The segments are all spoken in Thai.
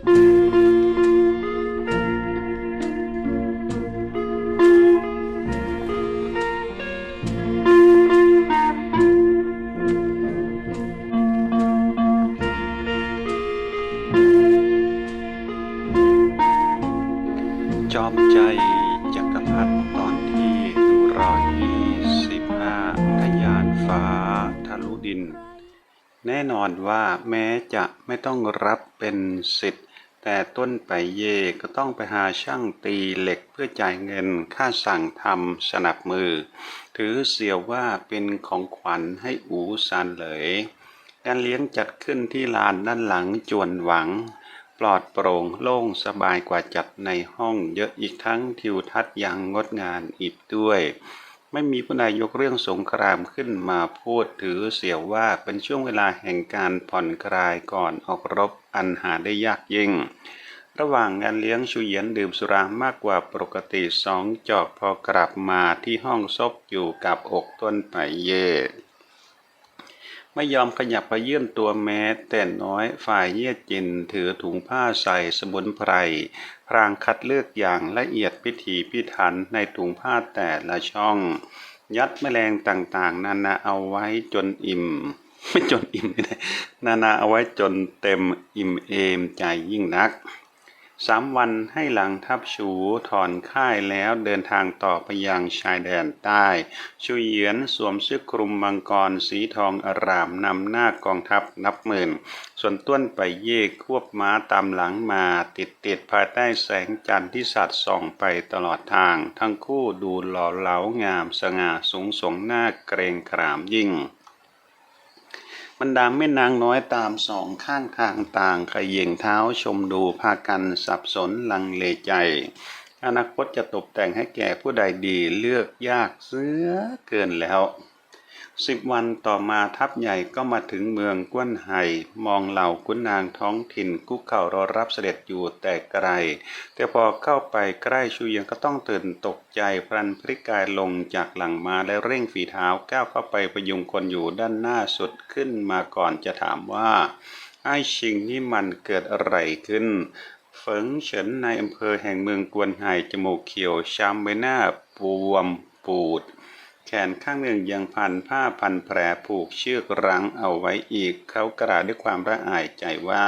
จอมใจจักรพรรดิตอนที่ร้อยยี่สิบห้าทยานฟ้าทะลุดิน แน่นอนว่าแม้จะไม่ต้องรับเป็นสิทธิ์ แต่ต้นไปเย่ก็ต้องไปหาช่างตีเหล็กเพื่อจ่ายเงินค่าสั่งทำสนับมือ ถือเสียวว่าเป็นของขวัญให้อูซานเหลยการเลี้ยงจัดขึ้นที่ลานด้านหลังจวนหวัง ปลอดโปร่งโล่งสบายกว่าจัดในห้องเยอะอีกทั้งทิวทัศน์ยังงดงามอีกด้วย ไม่มีผู้ใดยกเรื่องสงครามขึ้นมาพูดถือเสียว่าเป็นช่วงเวลาแห่งการผ่อนคลายก่อนออกรบอันหาได้ยากยิ่ง ระหว่างงานเลี้ยงชูเยียนดื่มสุรามากกว่าปกติสองจอกพอกลับมาที่ห้องซบอยู่กับอกต้นไปเย่ ไม่ยอมขยับไปยื่นตัวแม้แต่น้อยฝ่ายเยี่ยจินถือถุงผ้าใส่สมุนไพรพรางคัดเลือกอย่างละเอียดพิถีพิถันในถุงผ้าแต่ละช่อง ยัดแมลงต่างๆ นานาเอาไว้จนอิ่ม ไม่จนอิ่มไม่ได้นานาเอาไว้จนเต็มอิ่มเอมใจยิ่งนัก สามวันให้หลังทัพชูถอนค่ายแล้วเดินทางต่อไปยังชายแดนใต้ ชูเยียนสวมเสื้อคลุมมังกรสีทองอารามนำหน้ากองทัพนับหมื่น ส่วนต้วนไปเย่ควบม้าตามหลังมาติดติดภายใต้แสงจันทร์ที่สัดส่องไปตลอดทาง ทั้งคู่ดูหล่อเหลางามสง่าสูงสงหน้าเกรงขามยิ่ง บรรดาแม่นางน้อยตามสองข้างทางต่างขยิงเท้าชมดูพากันสับสนลังเลใจ อนาคตจะตกแต่งให้แก่ผู้ใดดีเลือกยากเสือเกินแล้ว สิบวันต่อมาทัพใหญ่ก็มาถึงเมืองกวนไห่มองเหล่าขุนนางท้องถิ่นคุกเข่ารอรับเสด็จอยู่แต่ไกล แต่พอเข้าไปใกล้ชูเยียงก็ต้องตื่นตกใจพลันพลิกกายลงจากหลังมาและเร่งฝีเท้าก้าวเข้าไปประยุงคนอยู่ด้านหน้าสุดขึ้นมาก่อนจะถามว่าไอ้ชิงนี่มันเกิดอะไรขึ้นเฟิงเฉินในอำเภอแห่งเมืองกวนไห่จมูกเขียวช้ำใบหน้าบวมปูด แขนข้างหนึ่งยังพันผ้าพันแผลผูกเชือกรั้งเอาไว้อีก เขากระดาด้วยความระอายใจว่า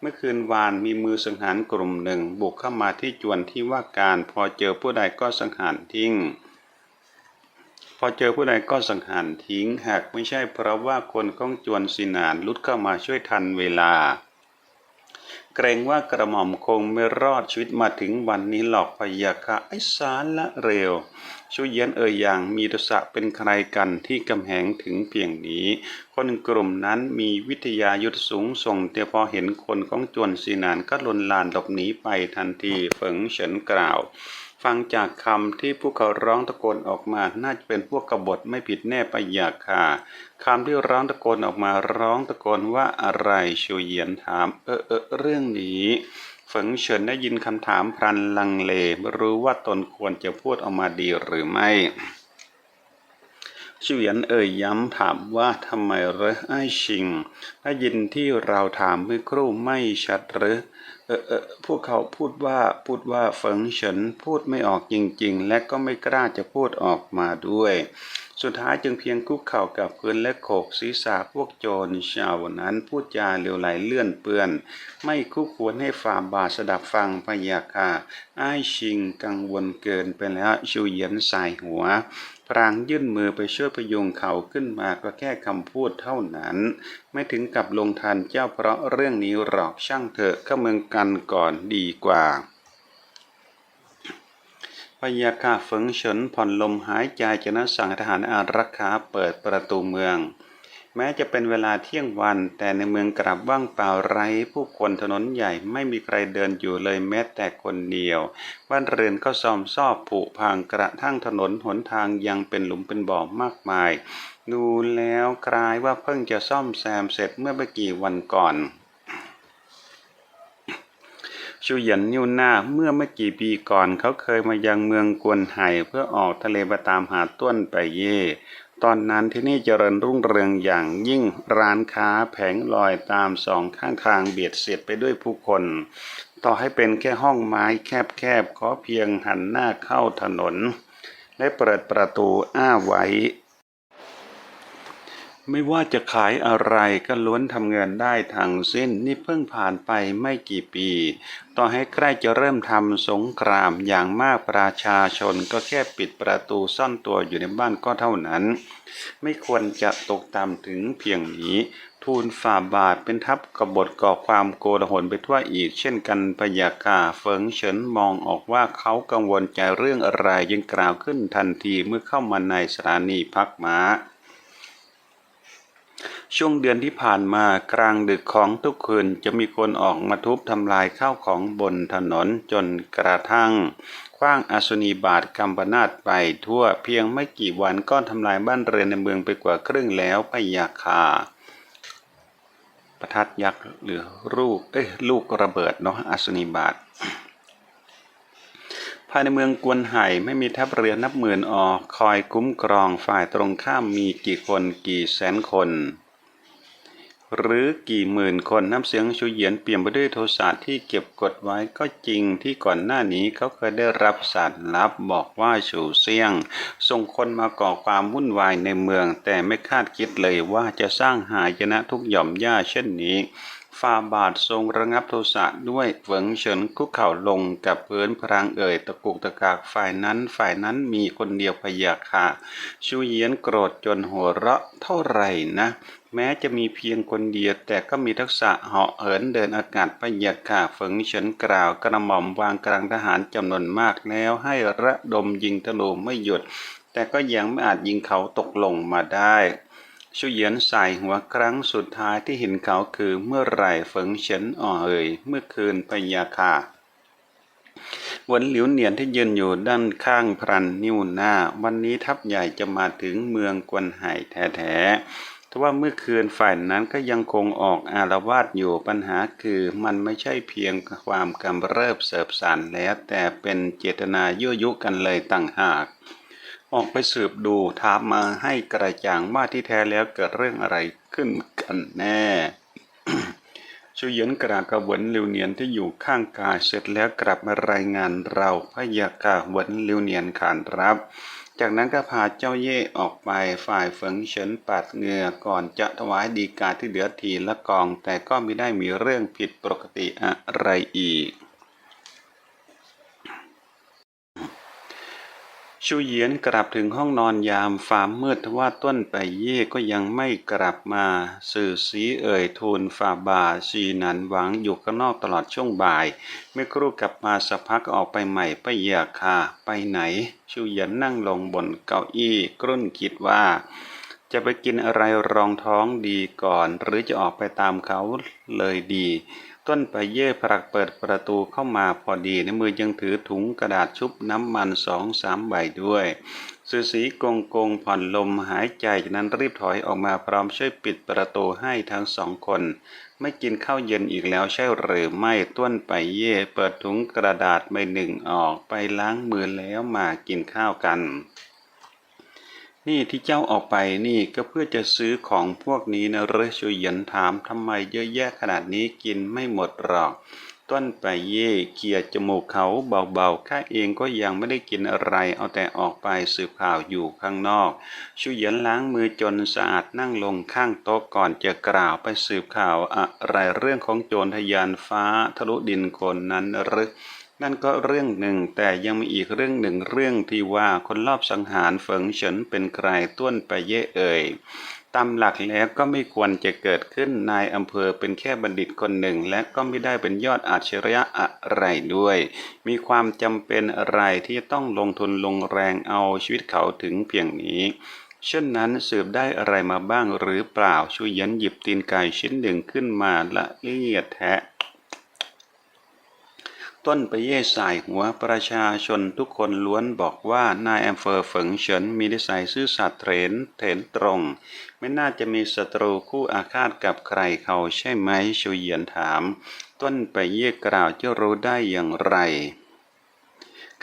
เมื่อคืนวานมีมือสังหารกลุ่มหนึ่งบุกเข้ามาที่จวนที่ว่าการพอเจอผู้ใดก็สังหารทิ้ง พอเจอผู้ใดก็สังหารทิ้ง หากไม่ใช่เพราะว่าคนของจวนสินานลุดเข้ามาช่วยทันเวลา เกรงว่ากระหม่อมคงไม่รอดชีวิตมาถึงวันนี้หรอกพยาค่ะไอ้สารละเร็วชูเย็นเอ่ยอย่างมีทศะเป็นใครกันที่กำแหงถึงเพียงนี้ คนกลุ่มนั้นมีวิทยายุทธสูงส่งแต่พอเห็นคนของจวนสีนานก็ลนลานหลบหนีไปทันทีเฟิงเฉินกล่าว ฟังจากคำที่พวกเขาร้องตะโกนออกมา น่าจะเป็นพวกกบฏไม่ผิดแน่ปะยาค่ะคำที่ร้องตะโกนออกมาร้องตะโกนว่าอะไรชูเยียนถาม เออเออเรื่องนี้เฟิงเฉินได้ยินคำถามพลันลังเลไม่รู้ว่าตนควรจะพูดออกมาดีหรือไม่ชูเหวียนเอ่ยย้ำถามว่าทำไมเหรอไอ้ชิง ได้ยินที่เราถามเมื่อครู่ไม่ชัดหรือ ออเออพวกเขาพูดว่าพูดว่าเฟิงเฉินพูดไม่ออกจริง ๆ และก็ไม่กล้าจะพูดออกมาด้วย สุดท้ายจึงเพียงคุกเข่ากับพื้นและโขกศีรษะพวกโจรชาวนั้นพูดจาเลวไหลเลื่อนเปื้อน ไม่คู่ควรให้ฝ่าบาทสดับฟังพยาค่ะอ้ายชิงกังวลเกินไปแล้วชูเหยียนสายหัว รางยื่นมือไปช่วยพยุงเขาขึ้นมาก็แค่คำพูดเท่านั้น ไม่ถึงกับลงทันเจ้าเพราะเรื่องนี้หรอกช่างเถอะเข้าเมืองกันก่อนดีกว่าพยาคาเฟิงเฉินผ่อนลมหายใจจะนั้นสั่งทหารอารักขาเปิดประตูเมือง แม้จะเป็นเวลาเที่ยงวัน แต่ในเมืองกลับว่างเปล่าไร้ผู้คนถนนใหญ่ไม่มีใครเดินอยู่เลยแม้แต่คนเดียวบ้านเรือนก็ซอมซอบผุพังกระทั่งถนนหนทางยังเป็นหลุมเป็นบ่อมากมาย ดูแล้วคล้ายว่าเพิ่งจะซ่อมแซมเสร็จเมื่อไม่กี่วันก่อนชูหยียนนิวหน้าเมื่อไม่กี่ปีก่อนเขาเคยมายังเมืองกวนไห่เพื่อออกทะเลไปตามหาต้วนไปเย่ ตอนนั้นที่นี่เจริญรุ่งเรืองอย่างยิ่งร้านค้าแผงลอยตามสองข้างทางเบียดเสียดไปด้วยผู้คน ต่อให้เป็นแค่ห้องไม้แคบๆขอเพียงหันหน้าเข้าถนน และเปิดประตูอ้าไว้ ไม่ว่าจะขายอะไรก็ล้วนทำเงินได้ทั้งสิ้นนี่เพิ่งผ่านไปไม่กี่ปี ต่อให้ใกล้จะเริ่มทำสงครามอย่างมากประชาชนก็แค่ปิดประตูซ่อนตัวอยู่ในบ้านก็เท่านั้น ไม่ควรจะตกต่ำถึงเพียงนี้ ทูลฝ่าบาทเป็นทัพกบฏก่อความโกลาหลไปทั่วอีก เช่นกันพยากาเฟิงเฉินมองออกว่าเขากังวลใจเรื่องอะไรยังกล่าวขึ้นทันทีเมื่อเข้ามาในสถานีพักม้า ช่วงเดือนที่ผ่านมากลางดึกของทุกคืนจะมีคนออกมาทุบทำลายข้าวของบนถนนจนกระทั่งคว้างอสุนีบาทกัมปนาตไปทั่วเพียงไม่กี่วันก็ทำลายบ้านเรือนในเมืองไปกว่าครึ่งแล้วพยาคาประทัดยักษ์หรือลูกเอ้ยลูกระเบิดเนาะอสุนีบาท ภายในเมืองกวนไห่ไม่มีทัพเรือนับหมื่นออกคอยคุ้มครองฝ่ายตรงข้ามมีกี่คนกี่แสนคน หรือกี่หมื่นคนน้ำเสียงชูเหยียนเปี่ยมไปด้วยโทสะที่เก็บกดไว้ก็จริงที่ก่อนหน้านี้เขาเคยได้รับสารลับบอกว่าชูเซียง ส่งคนมาก่อความวุ่นวายในเมือง แต่ไม่คาดคิดเลยว่าจะสร้างหายนะทุกหย่อมหญ้าเช่นนี้ ฟาบาททรงระงับโทสะด้วยเฟิงเฉินคุกเข่าลงกับพื้นพรางเอ่ยตะกุกตะกากฝ่ายนั้นฝ่ายนั้นมีคนเดียวพยาค่ะชูเยียนโกรธจนหัวเราะเท่าไหร่นะแม้จะมีเพียงคนเดียวแต่ก็มีทักษะเหาะเหินเดินอากาศพยาค่ะเฟิงเฉินกล่าวกระหม่อมวางกลางทหารจำนวนมากแล้วให้ระดมยิงธนูไม่หยุด แต่ก็ยังไม่อาจยิงเขาตกลงมาได้ ชูเหยียนใส่หัวครั้งสุดท้ายที่เห็นเขาคือเมื่อไหร่เฟิงเฉินอ่อเอ่ยเมื่อคืนพยาค่ะหวนหลิวเหนียนที่ยืนอยู่ด้านข้างพรันนิ้วหน้า วันนี้ทัพใหญ่จะมาถึงเมืองกวนไห่แท้ๆทว่าเมื่อคืนฝ่ายนั้นก็ยังคงออกอารวาสอยู่ปัญหาคือมันไม่ใช่เพียงความกำเริบเสบสานแล้วแต่เป็นเจตนายั่วยุกันเลยต่างหาก ออกไปสืบดูถามมาให้กระจ่างว่าที่แท้แล้วเกิดเรื่องอะไรขึ้นกันแน่ชูเยินกรากระวนลิวเนียนที่อยู่ข้างกายเสร็จแล้วกลับมารายงานเราพยากาวนลิวเนียนขานรับ จากนั้นก็พาเจ้าเย่ออกไปฝ่ายเฟิงเฉินปัดเงือก่อนจะถวายดีกาที่เหลือทีละกอง แต่ก็ไม่ได้มีเรื่องผิดปกติอะไรอีก ชูเยียนกลับถึงห้องนอนยามฟ้ามืดทว่าต้นไปเย่ก็ยังไม่กลับมา สื่อสีเอ่ยทูลฝ่าบาชีนันหวังอยู่ข้างนอกตลอดช่วงบ่ายเมื่อครู่กลับมาสักพักออกไปใหม่ไปอยากค่ะไปไหน ชูเยียนนั่งลงบนเก้าอี้กรุ่นคิดว่า จะไปกินอะไรรองท้องดีก่อน หรือจะออกไปตามเขาเลยดี ต้นไปเย่ผลักเปิดประตูเข้ามาพอดีในมือยังถือถุงกระดาษชุบน้ำมันสองสามใบด้วยสุสีกงกงผ่อนลมหายใจจากนั้นรีบถอยออกมาพร้อมช่วยปิดประตูให้ทั้งสองคน ไม่กินข้าวเย็นอีกแล้วใช่หรือไม่ต้นไปเย่เปิดถุงกระดาษใบหนึ่งออกไปล้างมือแล้วมากินข้าวกัน นี่ที่เจ้าออกไปนี่ก็เพื่อจะซื้อของพวกนี้นะเรชูเยียนถามทำไมเยอะแยะขนาดนี้กินไม่หมดหรอกต้นไปเย่เขี่ยจมูกเขาเบาๆข้าเองก็ยังไม่ได้กินอะไร เอาแต่ออกไปสืบข่าวอยู่ข้างนอกชูเยียนล้างมือจนสะอาดนั่งลงข้างโต๊ะก่อนจะกล่าวไปสืบข่าวอะไรเรื่องของโจรทะยานฟ้าทะลุดินคนนั้นหรือ นั่นก็เรื่องหนึ่ง แต่ยังมีอีกเรื่องหนึ่งเรื่องที่ว่าคนรอบสังหารเฟิงเฉินเป็นใครต้วนไปเย่เอ่ยตามหลักแล้วก็ไม่ควรจะเกิดขึ้นนายอำเภอเป็นแค่บัณฑิตคนหนึ่ง และก็ไม่ได้เป็นยอดอาชญะอะไรด้วย มีความจำเป็นอะไรที่ต้องลงทุนลงแรงเอาชีวิตเขาถึงเพียงนี้เช่นนั้นสืบได้อะไรมาบ้างหรือเปล่าชูยันหยิบตีนไก่ชิ้นหนึ่งขึ้นมาละเอียดแทะ ต้นไปเย่สายหัวประชาชนทุกคนล้วนบอกว่านายอำเภอเฟิงเฉินมีนิสัยซื่อสัตย์เถรนเถนตรง ไม่น่าจะมีศัตรูคู่อาฆาตกับใครเขาใช่ไหมชูเยียนถาม ต้นไปเย่กล่าวจะรู้ได้อย่างไร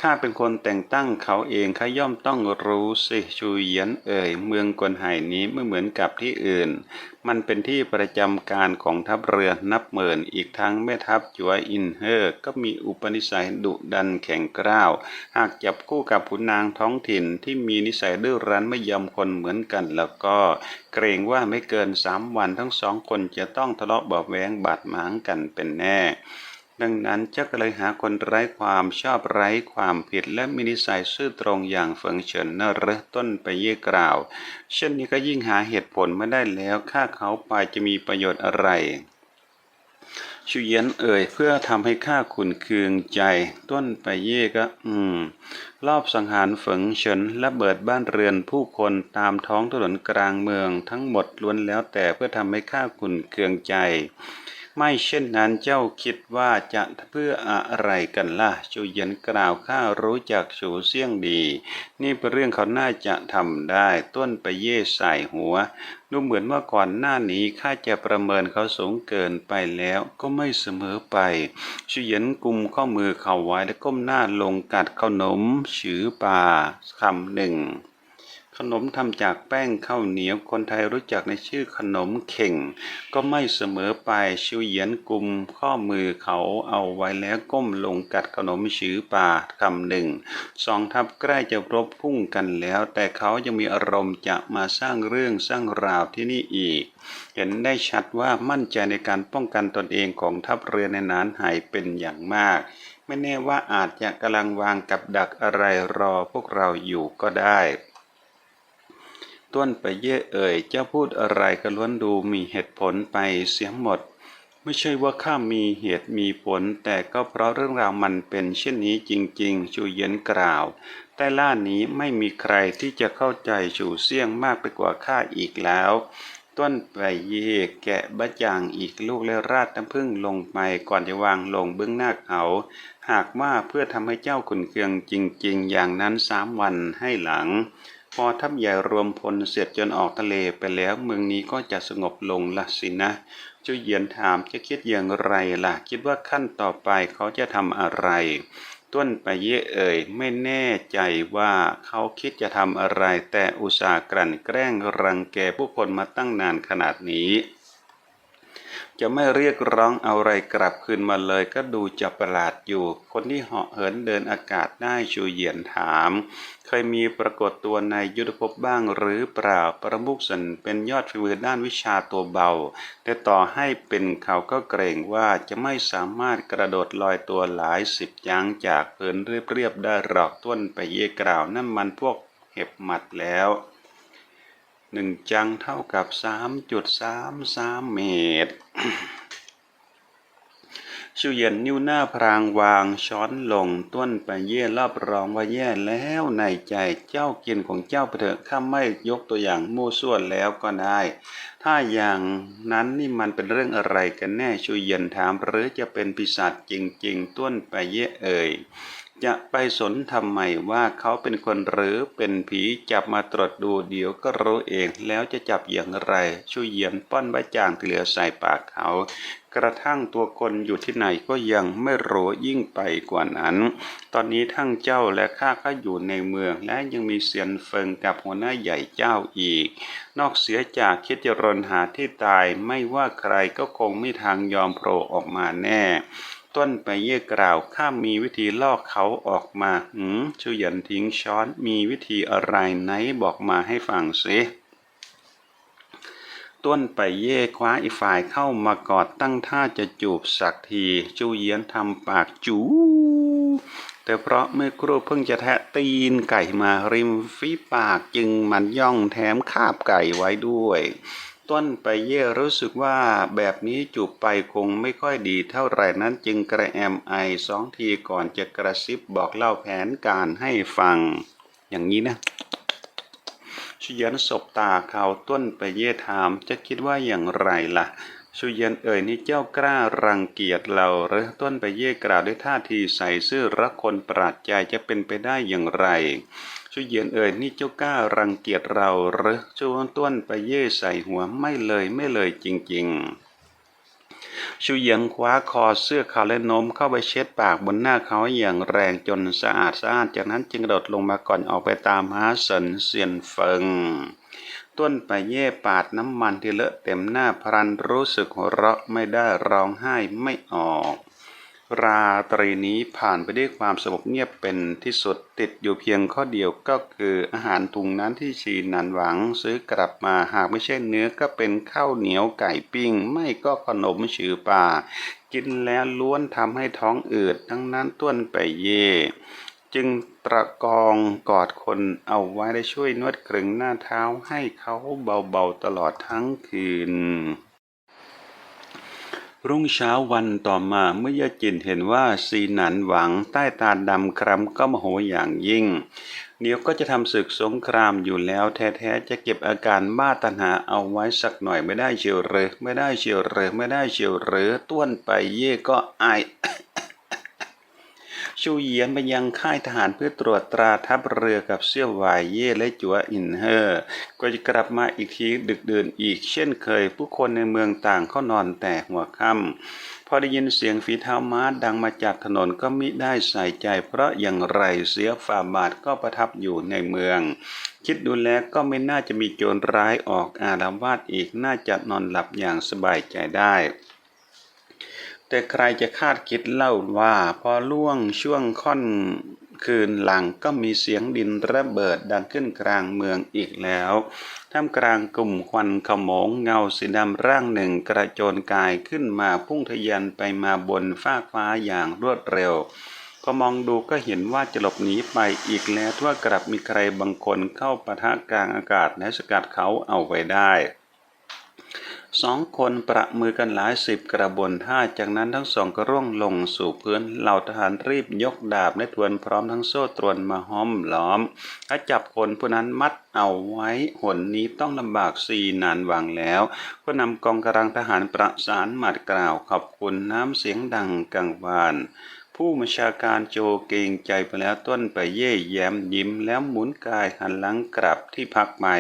ข้าเป็นคนแต่งตั้งเขาเองข้าย่อมต้องรู้สิชูเยียนเอ่ย เมืองกวนไห่นี้ไม่เหมือนกับที่อื่น มันเป็นที่ประจำการของทัพเรือนับหมื่นอีกทั้งแม่ทัพจัวอินเฮอร์ ก็มีอุปนิสัยดุดันแข็งกร้าว หากจับคู่กับขุนนางท้องถิ่นที่มีนิสัยดื้อรั้นไม่ยอมคนเหมือนกันแล้วก็ เกรงว่าไม่เกินสามวันทั้งสองคนจะต้องทะเลาะเบาแวงบาดหมางกันเป็นแน่ ดังนั้นเจ้าก็เลยหาคนไร้ความชอบไร้ความผิดและมีนิสัยซื่อตรงอย่างเฟิงเฉินนเรอต้นไปเย่กล่าว เช่นนี้ก็ยิ่งหาเหตุผลไม่ได้แล้วฆ่าเขาไปจะมีประโยชน์อะไรชูเยียนเอ่ยเพื่อทำให้ข้าขุนเคืองใจ ต้นไปเย่ก็ อืม รอบสังหารฝิงเฉินและเบิดบ้านเรือนผู้คนตามท้องถนนกลางเมืองทั้งหมดล้วนแล้วแต่เพื่อทำให้ข้าขุนเคืองใจ ไม่เช่นนั้นเจ้าคิดว่าจะเพื่ออะไรกันล่ะชูเยียนกล่าวข้ารู้จักชูเสี่ยงดี นี่เป็นเรื่องเขาน่าจะทำได้ ต้นไปเย่ใส่หัว ดูเหมือนว่าก่อนหน้านี้ข้าจะประเมินเขาสูงเกินไปแล้วก็ไม่เสมอไปชูเหยียนกุมข้อมือเขาไว้และก้มหน้าลงกัดขนมชือปลาคำหนึ่ง ขนมทำจากแป้งข้าวเหนียว คนไทยรู้จักในชื่อขนมเข่ง ก็ไม่เสมอไปชิวเหยียนกลุ่มข้อมือเขาเอาไว้แล้วก้มลงกัดขนมชือป่าคำหนึ่งสองทัพใกล้จะรบพุ่งกันแล้ว แต่เขายังมีอารมณ์จะมาสร้างเรื่องสร้างราวที่นี่อีก เห็นได้ชัดว่ามั่นใจในการป้องกันตนเองของทัพเรือในนานหายเป็นอย่างมากไม่แน่ว่าอาจจะกำลังวางกับดักอะไรรอพวกเราอยู่ก็ได้ ต้นไปเย่เอ่ย เจ้าพูดอะไรก็ล้วนดูมีเหตุผลไปเสียหมด ไม่ใช่ว่าข้ามีเหตุมีผล แต่ก็เพราะเรื่องราวมันเป็นเช่นนี้จริงๆ ชูเย็นกล่าว แต่ล่านี้ไม่มีใครที่จะเข้าใจชูเสี่ยงมากไปกว่าข้าอีกแล้ว ต้นไปเย่แกะบะจางอีกลูกและราดน้ำผึ้งลงไปก่อนจะวางลงเบื้องหน้าเขาหากว่าเพื่อทำให้เจ้าขุนเคืองจริง ๆ อย่างนั้นสามวันให้หลัง อทัพใหญ่รวมพลเสร็จจนออกทะเลไปแล้วเมืองนี้ก็จะสงบลงละสินะ เจ้าเหยียนถามจะคิดอย่างไรล่ะ คิดว่าขั้นต่อไปเขาจะทำอะไร ต้นไปเย่เอ่ยไม่แน่ใจว่าเขาคิดจะทำอะไร แต่อุตส่าห์กลั่นแกล้งรังแกผู้คนมาตั้งนานขนาดนี้ จะไม่เรียกร้องเอาอะไรกลับคืนมาเลย ก็ดูจะประหลาดอยู่ คนที่เหาะเหินเดินอากาศได้ชูเหยียนถาม เคยมีปรากฏตัวในยุทธภพบ้างหรือเปล่าประมุกสันเป็นยอดฝีมือด้านวิชาตัวเบา แต่ต่อให้เป็นเขาก็เกรงว่าจะไม่สามารถกระโดดลอยตัวหลายสิบยังจากเพินเรียบๆได้หรอกต้นไปเย่กล่าวนั่นมันพวกเห็บหมัดแล้ว หนึ่งจังเท่ากับสามจุดสามสามเมตรชูเยียนนิ้วหน้าพรางวางช้อนลงต้นไปเย่รอบรองว่าแย่แล้วในใจเจ้ากินของเจ้าเถอะข้าไม่ยกตัวอย่างมู่ส่วนแล้วก็ได้ ถ้าอย่างนั้นนี่มันเป็นเรื่องอะไรกันแน่ชูเยียนถามหรือจะเป็นปีศาจจริง ๆ ต้นไปเย่เอ่ย จะไปสนทำไมว่าเขาเป็นคนหรือเป็นผีจับมาตรวจดูเดี๋ยวก็รู้เองแล้วจะจับอย่างไรชูเยียนป้อนใบจางที่เหลือใส่ปากเขา กระทั่งตัวคนอยู่ที่ไหนก็ยังไม่รู้ยิ่งไปกว่านั้น ตอนนี้ทั้งเจ้าและข้าก็อยู่ในเมืองและยังมีเสียนเฟิงกับหัวหน้าใหญ่เจ้าอีก นอกเสียจากคิดจะรนหาที่ตายไม่ว่าใครก็คงไม่ทางยอมโผล่ออกมาแน่ ต้นไปเย่กล่าว ข้ามีวิธีลอกเขาออกมา หืมชูเหยันทิ้งช้อน มีวิธีอะไรไหนบอกมาให้ฟังสิต้นไปเย่คว้าอีฝ่ายเข้ามากอดตั้งท่าจะจูบสักทีจูเยียนทำปากจูแต่เพราะเมื่อครู่เพิ่งจะแทะตีนไก่มาริมฝีปากจึงมันย่องแถมคาบไก่ไว้ด้วย ต้นไปเย่รู้สึกว่าแบบนี้จูบไปคงไม่ค่อยดีเท่าไหร่นั้นจึงกระแอมไอสองทีก่อนจะกระซิบบอกเล่าแผนการให้ฟัง อย่างนี้นะชุยียนสบตาเขาต้นไปเย่ถามจะคิดว่าอย่างไรล่ะชุเยียนเอ่ยนี่เจ้ากล้ารังเกียจเราหรือต้นไปเย่กล่าวด้วยท่าทีใส่ซื่อรักคนปราดใจจะเป็นไปได้อย่างไร ชุเยียนเอ่ยนี่เจ้ากล้ารังเกียจเราหรือชวต้นไปเย่ใส่หัวไม่เลยไม่เลยจริงๆชูเหยียงคว้าคอเสื้อเขาและโน้มเข้าไปเช็ดปากบนหน้าเขาอย่างแรงจนสะอาดสะอาดจากนั้นจึงกระโดดลงมาก่อนออกไปตามหาเซินเซียนเฟิงต้นไปเย่ปาดน้ำมันที่เลอะเต็มหน้าพรันรู้สึกหัวเราะไม่ได้ร้องไห้ไม่ออก ราตรีนี้ผ่านไปด้วยความสงบเงียบเป็นที่สุดติดอยู่เพียงข้อเดียวก็คืออาหารถุงนั้นที่ชีนันหวังซื้อกลับมาหากไม่ใช่เนื้อก็เป็นข้าวเหนียวไก่ปิ้ง ไม่ก็ขนมชือป่า กินแล้วล้วนทำให้ท้องอืดทั้งนั้นต้วนไปเย่จึงตะกองกอดคนเอาไว้ได้ช่วยนวดกรึงหน้าเท้าให้เขาเบาๆตลอดทั้งคืน รุ่งเช้าวันต่อมาเมื่อยาจินเห็นว่าซีหนันหวังใต้ตาดำคร้ำก็โมโหอย่างยิ่ง เดี๋ยวก็จะทำศึกสงครามอยู่แล้วแท้ๆจะเก็บอาการบ้าตัณหาเอาไว้สักหน่อยไม่ได้เชียวเหรือไม่ได้เชียวเหรือไม่ได้เชียวเหรือต้วนไปเย่ก็อาย ชูเยียนไปยังค่ายทหารเพื่อตรวจตราทัพเรือกับเซี่ยววายเย่และจัวอินเฮอร์ก็จะกลับมาอีกทีดึกเดินอีกเช่นเคย ผู้คนในเมืองต่างเข้านอนแต่หัวค่ำพอได้ยินเสียงฝีเท้าม้าดังมาจากถนนก็มิได้ใส่ใจ เพราะอย่างไรเสียฝ่าบาทก็ประทับอยู่ในเมือง คิดดูแลก็ไม่น่าจะมีโจรร้ายออกอาละวาดอีกน่าจะนอนหลับอย่างสบายใจได้ แต่ใครจะคาดคิดเล่าว่า พอล่วงช่วงค่อนคืนหลังก็มีเสียงดินระเบิดดังขึ้นกลางเมืองอีกแล้ว ท่ามกลางกลุ่มควันขโมงเงาสีดำร่างหนึ่งกระโจนกายขึ้นมาพุ่งทะยานไปมาบนฟากฟ้าอย่างรวดเร็ว พอมองดูก็เห็นว่าจะหลบหนีไปอีกแล้วทั่วกลับมีใครบางคนเข้าปะทะกลางอากาศและสกัดเขาเอาไว้ได้ สองคนประมือกันหลายสิบกระบวนท่าจากนั้นทั้งสองก็ร่วงลงสู่พื้นเหล่าทหารรีบยกดาบและทวนพร้อมทั้งโซ่ตรวนมาห้อมล้อมถ้าจับคนผู้นั้นมัดเอาไว้หนนี้ต้องลำบากสี่นานหวังแล้วก็นำกองกำลังทหารประสานหมัดกล่าวขอบคุณน้ำเสียงดังกังวาน ผู้บัญชาการโจเกรงใจไปแล้วต้นไปเย่แย้มยิ้มแล้วหมุนกายหันหลังกลับที่พักใหม่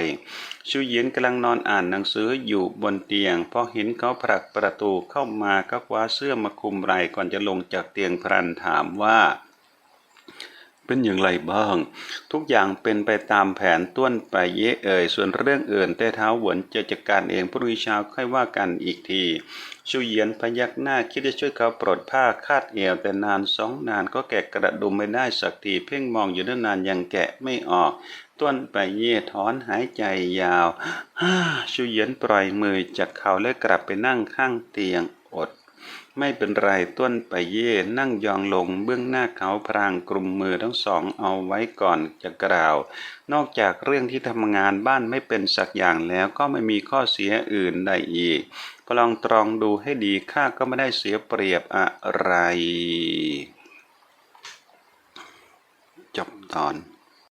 ชูเยียนกำลังนอนอ่านหนังสืออยู่บนเตียงพอเห็นเขาผลักประตูเข้ามาก็คว้าเสื้อมาคลุมไหล่ก่อนจะลงจากเตียงพรันถามว่า เป็นอย่างไรบ้าง ทุกอย่างเป็นไปตามแผนต้วนไปเย่เอ่ยส่วนเรื่องอื่นแต่เท้าหวนจะจัดการเองพรุ่งนี้เช้าค่อยว่ากันอีกที ชูเหยียนพยักหน้าคิดจะช่วยเขาปลดผ้าคาดเอวแต่นานสองนานก็แกะกระดุมไม่ได้สักทีเพ่งมองอยู่นานยังแกะไม่ออก ต้นไปเย่ถอนหายใจยาวฮ่าชูเหยียนปล่อยมือจากเขาและกลับไปนั่งข้างเตียงอด ไม่เป็นไรต้นไปเย่นั่งยองลงเบื้องหน้าเขาพรางกลุ่มมือทั้งสองเอาไว้ก่อนจะกล่าว นอกจากเรื่องที่ทำงานบ้านไม่เป็นสักอย่างแล้วก็ไม่มีข้อเสียอื่นใดอีก ลองตรองดูให้ดีข้าก็ไม่ได้เสียเปรียบอะไร จบตอน